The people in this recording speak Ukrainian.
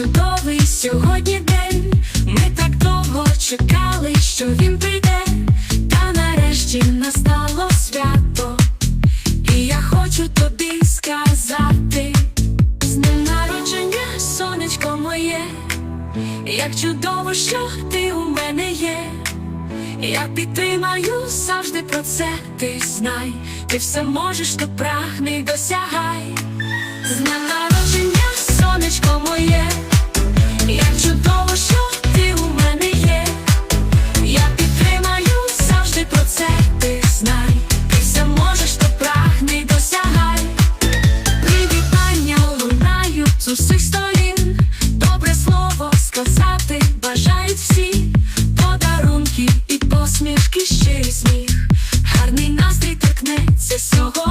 чудовий сьогодні день. Ми так довго чекали, що він прийде, та нарешті настало свято. І я хочу тобі сказати, з днем народження, сонечко моє, як чудово, що ти у мене є. Я підтримаю завжди про це, ти знай, ти все можеш, то прагни, досягай. З днем Косати бажають всі подарунки і посмішки ще й сміх. Гарний настрій торкнеться сьогодні.